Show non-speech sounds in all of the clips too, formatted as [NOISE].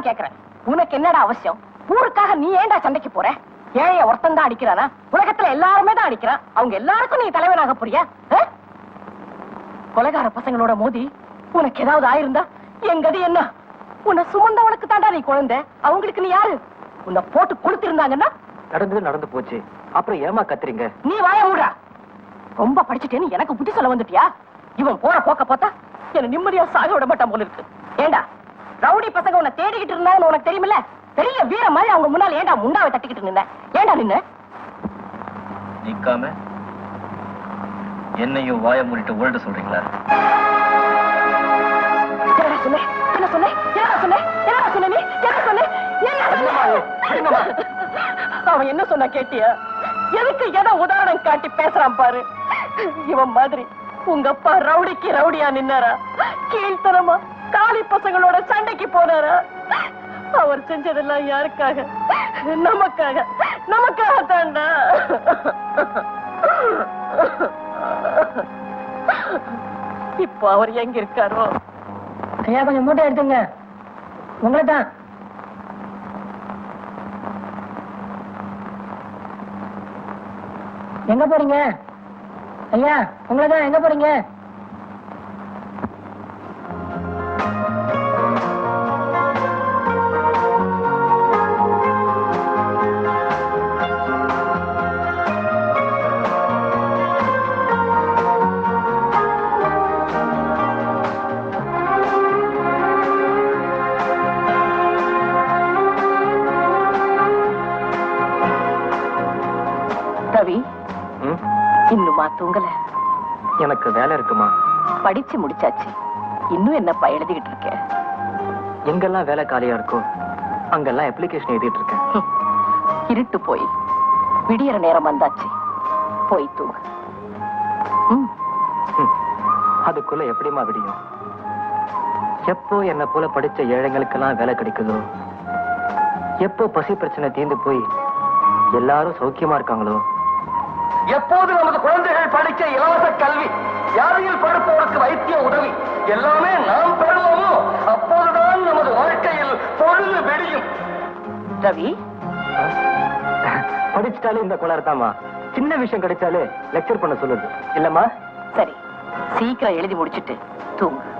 தான் கேக்குறேன். உனக்கு என்னடா அவசியம்? ஊருக்காக நீ ஏன்டா சண்டைக்கு போற? ஏழைய ஒருத்தன் தான் அடிக்கிறானா? உலகத்துல எல்லாருமே தான் அடிக்கிறான். அவங்க எல்லாருக்கும் நீ தலைவனாக போறியா? கொலைகார பசங்களோட மோதி உனக்கு ஏதாவது ஆயிருந்தா? என் கதி என்ன? உன்னை சுமந்தவனுக்கு தாண்டா நீ குழந்தை. அவங்களுக்கு நீ யாரு? உன்னை போட்டு கொளுத்திருந்தாங்கன்னா? நடந்து நடந்து போச்சு. அப்புறம் ஏமா கத்துறீங்க? நீ வாய மூடா ரொம்ப படிச்சுட்டேன்னு எனக்கு புத்தி சொல்ல வந்துட்டியா? இவன் போற போக்க பார்த்தா என்ன நிம்மதியா சாக விட மாட்டான் போல இருக்கு. ஏண்டா? ரவுடி பசங்க உன்னை தேடிக்கிட்டு இருந்தாங்கன்னு உனக்கு தெரியுமில்ல? பெரிய வீர மாதிரி அவங்க முன்னால ஏண்டா முண்டாவை தட்டிக்கிட்டு நின்ன? ஏண்டா நின்னு? நிக்காம என்னையும் வாய மூடிட்டு ஓல்ட சொல்றீங்களா? என்னடா சொன்ன? என்ன சொன்ன? என்னடா சொன்ன? என்னடா சொன்ன நீ? என்ன என்ன சொன்ன? அவன் என்ன சொன்னா கேட்டியா? எதுக்கு எதை உதாரணம் காட்டி பேசுறான் பாரு? இவன் மாதிரி உங்க அப்பா ரவுடிக்கு ரவுடியா நின்னாரா? கீழ்த்தனமா? காலி பசங்களோட சண்டைக்கு போனாரா அவர் செஞ்சதெல்லாம் யாருக்காக? நமக்காக. நமக்காக தாண்டா இப்போ அவர் எங்க இருக்காரோ? ஐயா கொஞ்சம் மூட்டை எடுத்துங்க. உங்களை தான் எங்க போறீங்க? ஐயா உங்களை தான் எங்க போறீங்க? எனக்கு வேலை இருக்குமா? படிச்சு முடிச்சாச்சு. இன்னும் என்னப்பா எழுதிக்கிட்டு இருக்க? எங்கெல்லாம் வேலை காலியா இருக்கோ அங்கெல்லாம் அப்ளிகேஷன் எழுதிட்டு இருக்கேன். இருட்டு போய். விடியற நேரம் வந்தாச்சு. போய் தூங்கு. அதுக்குள்ள எப்படிமா விடியும்? எப்போ என்ன போல படிச்ச ஏழைங்களுக்கெல்லாம் வேலை கிடைக்குதோ? எப்போ பசி பிரச்சனை தீர்ந்து போய் எல்லாரும் சௌக்கியமா இருக்காங்களோ? எப்போது நமது குழந்தைகள் படிக்க இலவச கல்வி வியாதியில் படுப்பவருக்கு வைத்திய உதவி. எல்லாமே நாம் பெறுவோமோ? அப்போதுதான் நமது வாழ்க்கையில் பொழுது வெடியும். ரவி? படிச்சுட்டாலே இந்த குளம் இருக்காமா சின்ன விஷயம் கிடைச்சாலே லெக்சர் பண்ண சொல்லுது. இல்லம்மா? சரி. சீக்கிரம் எழுதி முடிச்சிட்டு தூங்கு.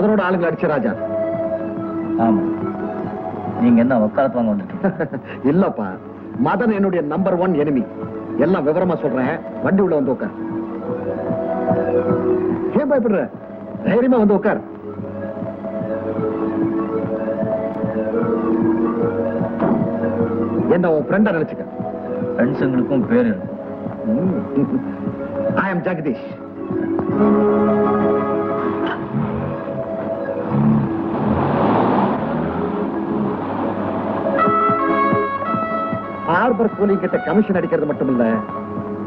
மதனோட ஆளுங்களை அடிச்ச ராஜா. ஆமா. நீங்க என்ன வக்காலத்து வாங்க வந்துட்டீங்க? [LAUGHS] இல்லப்பா. மதன் என்னுடைய நம்பர் ஒன் எனிமி எல்லாம் விவரமா சொல்றேன். வண்டி உள்ள வந்து உட்கார் ஏன் பயப்படுற? தைரியமா வந்து உட்கார் என்ன உன் ஃப்ரெண்டா நினைச்சுக்க? ஃப்ரெண்ட்ஸுங்களுக்கும் பேர். இருக்கும் ஐ அம் ஜெகதீஷ் ஹார்பர் கூலிங் கிட்ட கமிஷன் அடிக்கிறது மட்டும் இல்ல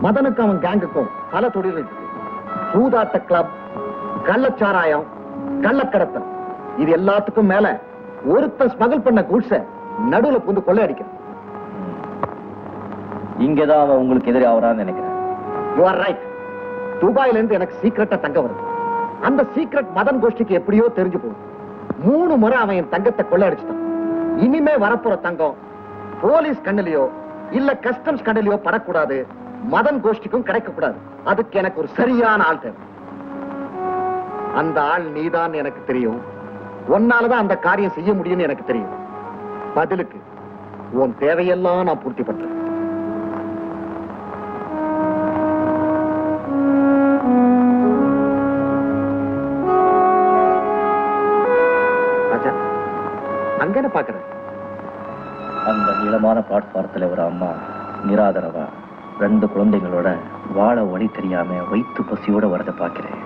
மதனுக்கும் அவன் கேங்குக்கும் பல தொழில் இருக்கு. சூதாட்ட கிளப் கள்ளச்சாராயம் கள்ளக்கடத்தல். இது எல்லாத்துக்கும் மேல ஒருத்தன் ஸ்மகிள் பண்ண குட்ஸ நடுவுல புந்து கொள்ளை அடிக்கிறான் இங்கதான் அவன் உங்களுக்கு எதிரி ஆவறான்னு நினைக்கிறேன். யூ ஆர் ரைட் துபாயில இருந்து எனக்கு சீக்கிரட்டா தங்க வருது. அந்த சீக்ரெட் மதன் கோஷ்டிக்கு எப்படியோ தெரிஞ்சு போகுது. மூணு முறை அவன் என் தங்கத்தை கொள்ளையடிச்சிட்டான் இனிமே வரப்போற தங்கம் போலீஸ் கண்ணிலையோ இல்ல கஸ்டம்ஸ் கடலையோ படக்கூடாது. மதன் கோஷ்டிக்கும் கிடைக்க கூடாது அதுக்கு எனக்கு ஒரு சரியான ஆள் தேவை. அந்த ஆள் நீதான் எனக்கு தெரியும். உன்னாலதான் அந்த காரியம் செய்ய முடியும்னு எனக்கு தெரியும். பதிலுக்கு உன் தேவையெல்லாம் நான் பூர்த்தி பண்றேன். அங்க என்ன அந்த நீளமான பாட்டு ஒரு அம்மா நிராதரவா ரெண்டு குழந்தைகளோட வாழ வழி தெரியாம வயிற்று பசியோட வரதை பார்க்கிறேன்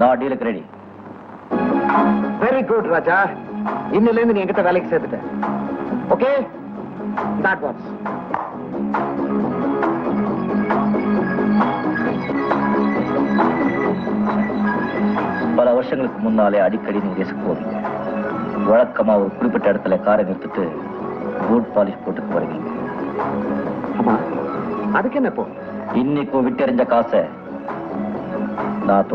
நான் டீலுக்கு ரெடி வெரி குட் ராஜா. இன்னிலேருந்து நீ என்கிட்ட வேலைக்கு சேர்த்துட்ட. ஓகே ஸ்டார்ட் வாட்ஸ் வருஷங்களுக்கு முன்னாலே அடிக்கடி நீங்க போவீங்க. வழக்கமா ஒரு குறிப்பிட்ட இடத்துல காரை நிறுத்திட்டு பூட் பாலிஷ் வருவீங்க ஆமா. அதுக்கு என்ன இப்போ? இன்னைக்கும் விட்டெறிஞ்ச காசை நான்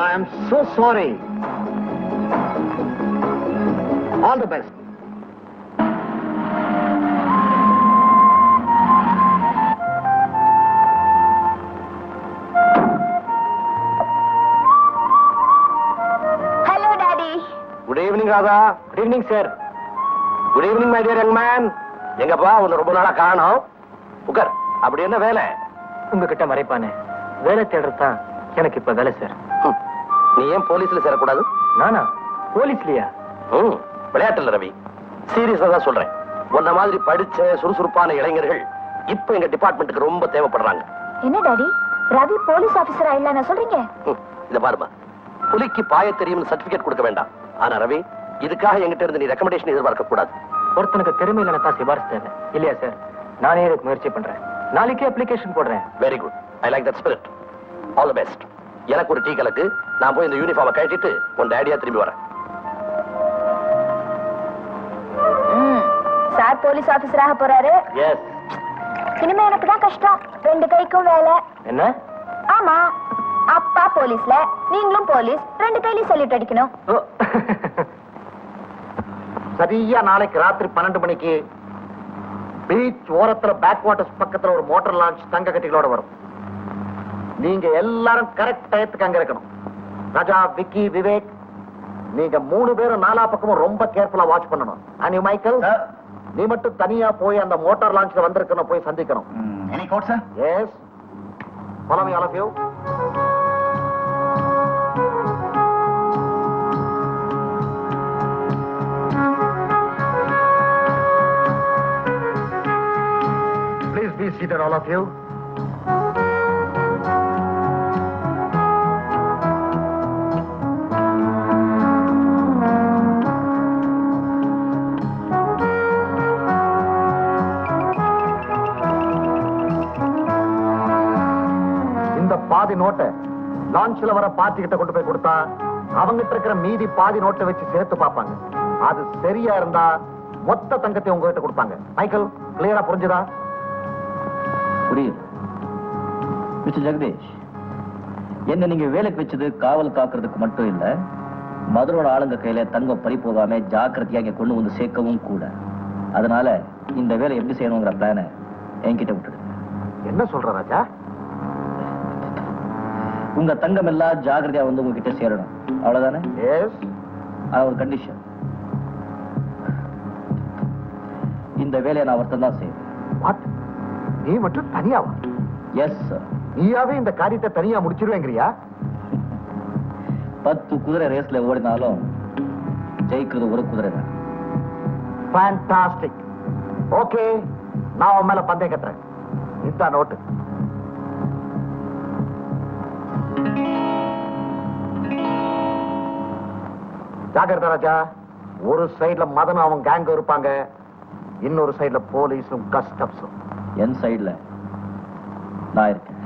I am so sorry all good evening Radha good evening sir good evening my dear young man எங்கப்பா உன்னை ரொம்ப நாளா காணோம். உட்கார். அப்படி என்ன வேலை? உங்ககிட்ட மறைப்பானே. வேலை தேடுறதுதான் எனக்கு இப்ப வேலை சார். நீ ஏன் போலீஸ்ல சேரக்கூடாது? நானா? போலீஸ்லயா? ம் விளையாட்டு இல்ல ரவி. சீரியஸா தான் சொல்றேன். உன்ன மாதிரி படிச்ச சுறுசுறுப்பான இளைஞர்கள் இப்ப எங்க டிபார்ட்மெண்ட்டுக்கு ரொம்ப தேவைப்படுறாங்க. என்ன டாடி? ரவி போலீஸ் ஆபீசரா இல்லன்னு சொல்றீங்க. இத பாருமா. புலிக்கு பாய தெரியும்னு சர்டிபிகேட் கொடுக்க வேண்டாம். ஆனா ரவி இதுக்காக எங்கிட்ட இருந்து நீ ரெக்கமெண்டேஷன் எதிர்பார்க்க கூடாது. ஒருத்தனுக்கு திறமை இல்லைன்னா தான் சிபாரிசு தேவை. இல்லையா சார் நானே இதுக்கு முயற்சி பண்றேன். நாளைக்கே அப்ளிகேஷன் போடுறேன். Very good I like that spirit all the best எனக்கு ஒரு டீ கலக்கு. நான் போய் இந்த யூனிஃபார்மை கழட்டிட்டு உன் டேடியா திரும்பி வரேன். சார் போலீஸ் ஆபீசராக போறாரு. எஸ் இனிமே எனக்கு தான் கஷ்டம். ரெண்டு கைக்கும் வேலை. என்ன? ஆமா. அப்பா போலீஸ்ல நீங்களும் போலீஸ் ரெண்டு கையிலயும் சல்யூட் அடிக்கணும். சரியா நாளைக்கு ராத்திரி பன்னெண்டு மணிக்கு பீச் ஓரத்துல பேக் வாட்டர்ஸ் பக்கத்துல ஒரு மோட்டார் லான்ச் தங்க கட்டிகளோட வரும். நீங்க எல்லாரும் கரெக்ட் டயத்துக்கு அங்க இருக்கணும். ராஜா விக்கி விவேக் நீங்க மூணு பேரும் நாலா பக்கமும் ரொம்ப கேர்ஃபுல்லா வாட்ச் பண்ணணும். அனி மைக்கேல் நீ மட்டும் தனியா போய் அந்த மோட்டார் லான்ச்ல வந்திருக்கணும் போய் சந்திக்கணும். Any code sir yes of you. Please be seated, all of you. இந்த பாதி நோட்டை லான்ச்ல வர பார்ட்டி கொண்டு போய் கொடுத்தா அவங்கிட்ட இருக்கிற மீதி பாதி நோட்டை வச்சு சேர்த்து பார்ப்பாங்க. அது சரியா இருந்தா மொத்த தங்கத்தை உங்ககிட்ட கொடுப்பாங்க. மைக்கேல் கிளியரா புரிஞ்சுதா? புரியுது. மிஸ்டர் ஜெகதீஷ் என்ன நீங்க வேலைக்கு வச்சது காவல் காக்குறதுக்கு மட்டும் இல்ல மதுரோட ஆளுங்க கையில தங்கம் பறி போகாம ஜாக்கிரதையா இங்க கொண்டு வந்து சேர்க்கவும் கூட. அதனால இந்த வேலை எப்படி செய்யணுங்கிற பிளான என்கிட்ட விட்டுடுங்க என்ன சொல்ற ராஜா? உங்க தங்கம் எல்லாம் ஜாக்கிரதையா வந்து உங்ககிட்ட சேரணும். அவ்வளவுதானே? ஒரு கண்டிஷன் இந்த வேலையை நான் ஒருத்தன் தான் செய்வேன். நீ மட்டும் தனியாவா? எஸ் சார் நீயாவே இந்த காரியத்தை தனியா முடிச்சிருவேங்கிறியா? பத்து குதிரை ரேஸ்ல ஓடினாலும் ஜெயிக்கிறது ஒரு குதிரை தான். ஃபேண்டாஸ்டிக் ஓகே நான் உன் மேல பந்தயம் கட்டுறேன். இதான் நோட்டு ஜாகிரதா ராஜா ஒரு சைடுல மதனும் அவன் கேங்க இருப்பாங்க. இன்னொரு சைடுல போலீஸும் கஸ்டம்ஸும் என் சைடில் நான் இருக்கேன்.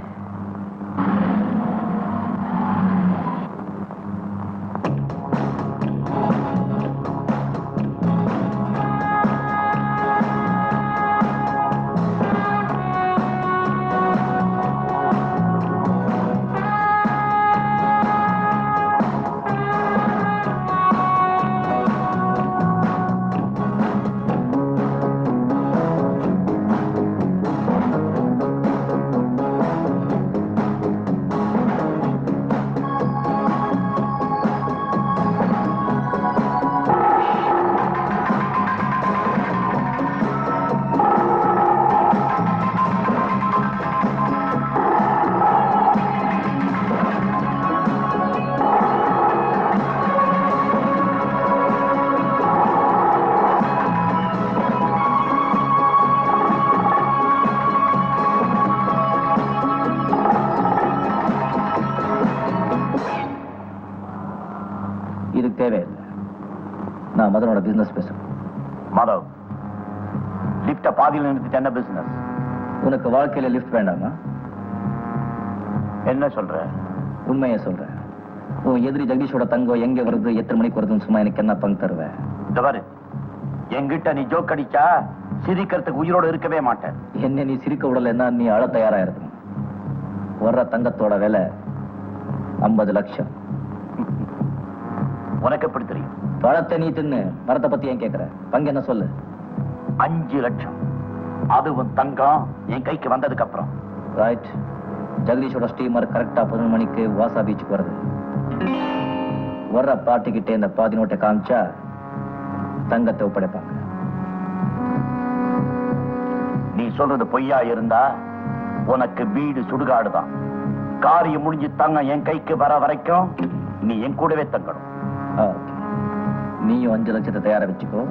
தேவையில்லை. நான் மதனோட பிசினஸ் பேசுறேன் மாதவ் லிப்ட பாதியில் நிறுத்திட்டு என்ன பிசினஸ் உனக்கு வாழ்க்கையில லிஃப்ட் வேண்டாமா? என்ன சொல்ற? உண்மையை சொல்றேன் உன் எதிரி ஜெகதீஷோட தங்கம் எங்க வருது எத்தனை மணிக்கு வருதுன்னு சும்மா எனக்கு என்ன பங்கு தருவேன் இந்த பாரு என்கிட்ட நீ ஜோக் அடிச்சா சிரிக்கிறதுக்கு உயிரோட இருக்கவே மாட்டேன். என்ன நீ சிரிக்க விடலைன்னா நீ அழ தயாரா வர்ற தங்கத்தோட விலை ஐம்பது லட்சம். உனக்கு எப்படி தெரியும்? பழத்தை நீ தின்னு மரத்தை பத்தி ஏன் கேக்குற? பங்கு என்ன சொல்லு? அஞ்சு லட்சம். அதுவும் தங்கம் என் கைக்கு வந்ததுக்கு அப்புறம் ரைட் ஜெகதீஷோட ஸ்டீமர் கரெக்டா பதினொரு மணிக்கு வாசா பீச்சுக்கு வருது வர்ற பார்ட்டிக்கிட்டே இந்த பாதி நோட்டை காமிச்சா தங்கத்தை ஒப்படைப்பாங்க. நீ சொல்றது பொய்யா இருந்தா உனக்கு வீடு சுடுகாடுதான். காரியம் முடிஞ்சு தங்கம் என் கைக்கு வர வரைக்கும் நீ என் கூடவே தங்கணும். நீயும் அஞ்சு லட்சத்தை தயாரா வச்சுக்கோ.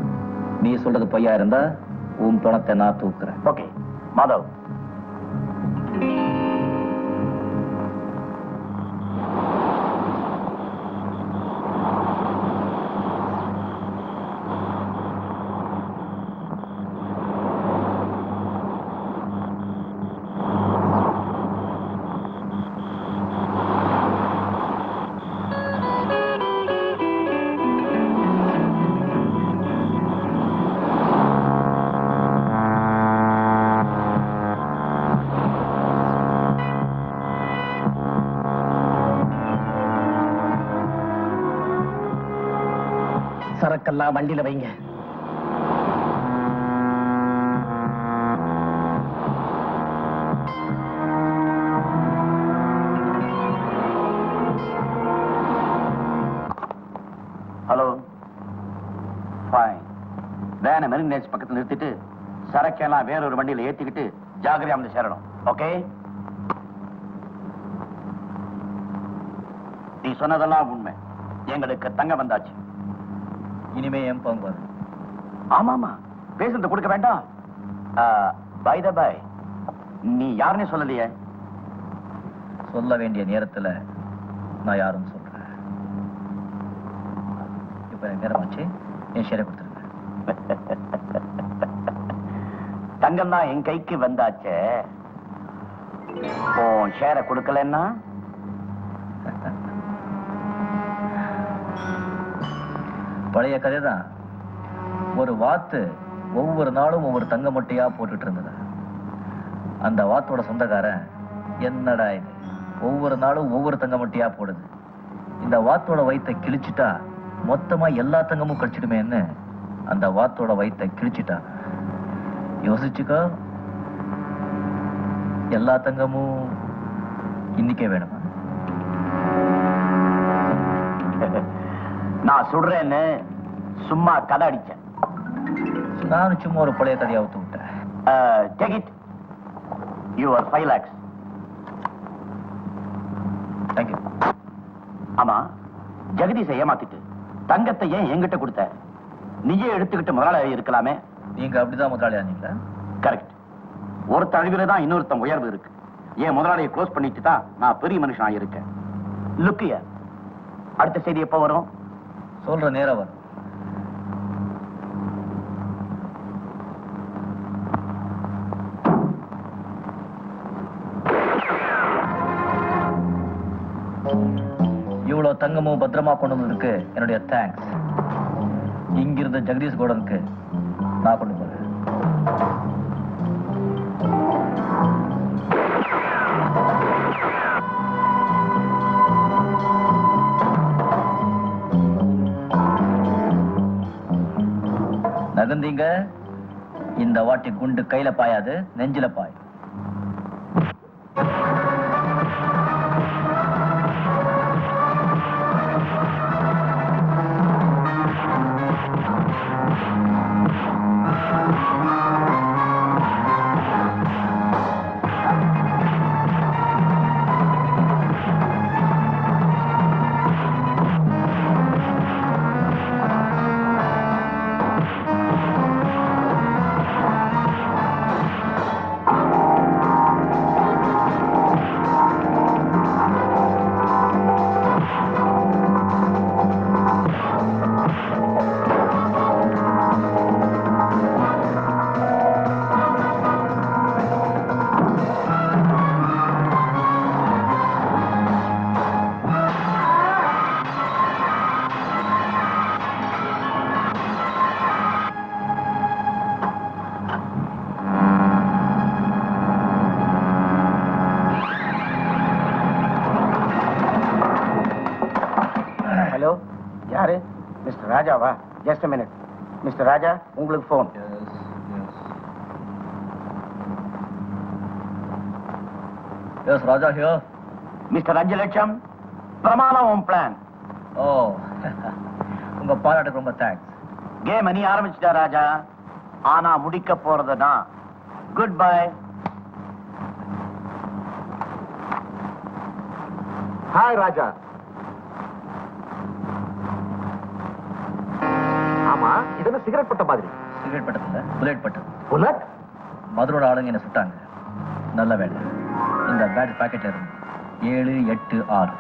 நீ சொல்றது பொய்யா இருந்தா உன் பணத்தை நான் தூக்குறேன். ஓகே. மாதவ். சரக்கெல்லாம் வண்டியில வைங்க. ஹலோ ஃபைன் வேனை மெரினேஜ் பக்கத்துல நிறுத்திட்டு சரக்கெல்லாம் வேற ஒரு வண்டியில ஏத்திக்கிட்டு ஜாகிரதையா வந்து சேரணும். ஓகே நீ சொன்னதெல்லாம் உண்மை. எங்களுக்கு தங்க வந்தாச்சு. இனிமே என் பங்கு வரும். ஆமாமா பேசுறது கொடுக்க வேண்டாம். பை த பை நீ யாருன்னே சொல்லலையே? சொல்ல வேண்டிய நேரத்துல நான் யாரும் சொல்றேன். இப்ப எனக்கு நேரமாச்சு என் ஷேரை கொடுத்துருங்க. [LAUGHS] தங்கம் தான் என் கைக்கு வந்தாச்சே. ஷேரை கொடுக்கலன்னா? [LAUGHS] பழைய கதை தான் ஒரு வாத்து ஒவ்வொரு நாளும் ஒவ்வொரு தங்க மட்டையா போட்டுட்டு இருந்தது. அந்த வாத்தோட சொந்தக்காரன் என்னடா இது? ஒவ்வொரு நாளும் ஒவ்வொரு தங்க மட்டையா போடுது. இந்த வாத்தோட வயிற்றை கிழிச்சிட்டா மொத்தமா எல்லா தங்கமும் கழிச்சிடுமேன்னு அந்த வாத்தோட வயிற்றை கிழிச்சிட்டா. யோசிச்சுக்கோ. எல்லா தங்கமும் இன்னைக்கே வேணுமா? நான் சுடுறேன்னு சும்மா கதை அடிச்சேன். நானும் சும்மா ஒரு பழைய கதையை அவுத்து விட்டேன். Take it your five lakhs thank you ஆமா ஜெகதீஷை ஏமாத்திட்டு தங்கத்தை ஏன் என்கிட்ட கொடுத்த? நீயே எடுத்துக்கிட்டு முதலாளி இருக்கலாமே. நீங்க அப்படிதான் முதலாளி ஆனீங்களா? கரெக்ட் ஒரு தழுவில தான் இன்னொருத்தன் உயர்வு இருக்கு. என் முதலாளியை க்ளோஸ் பண்ணிட்டு தான் நான் பெரிய மனுஷன் ஆயிருக்கேன் லுக்கிய அடுத்த செய்தி எப்போ வரும்? சொல்ற நேரம் வரும். இவ்வளவு தங்கமும் பத்திரமா கொண்டு வந்ததுக்கு என்னுடைய தேங்க்ஸ் இங்கிருந்த ஜெகதீஷ் கோடனுக்கு நான் கொண்டு இருந்தீங்க இந்த வாட்டி குண்டு கையில பாயாது நெஞ்சில பாய். மிஸ்டர் ராஜா உங்களுக்கு phone yes Raja here mister அஞ்சு லட்சம் பிரமாணம் உன் பிளான் ஓ [LAUGHS] உங்க பாராட்டுக்கு ரொம்ப தேங்க்ஸ் கேம் நீ ஆரம்பிச்சிட்டா ராஜா. ஆனா முடிக்க போறது நான். Good bye hi Raja. ஆமா இது என்ன சிகரெட் பட்ட மாதிரி. சிகரெட் பட்டதில்ல புல்லட் பட்டது புல்லட்? மதுரோட ஆளுங்க என்ன சுட்டாங்க. நல்ல வேலை. இந்த பேட் பாக்கெட்ல இருந்து ஏழு எட்டு ஆறு.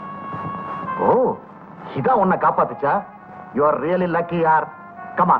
ஓ இதான் உன்னை காப்பாத்துச்சா? யூ ஆர் ரியலி லக்கி யார் கமா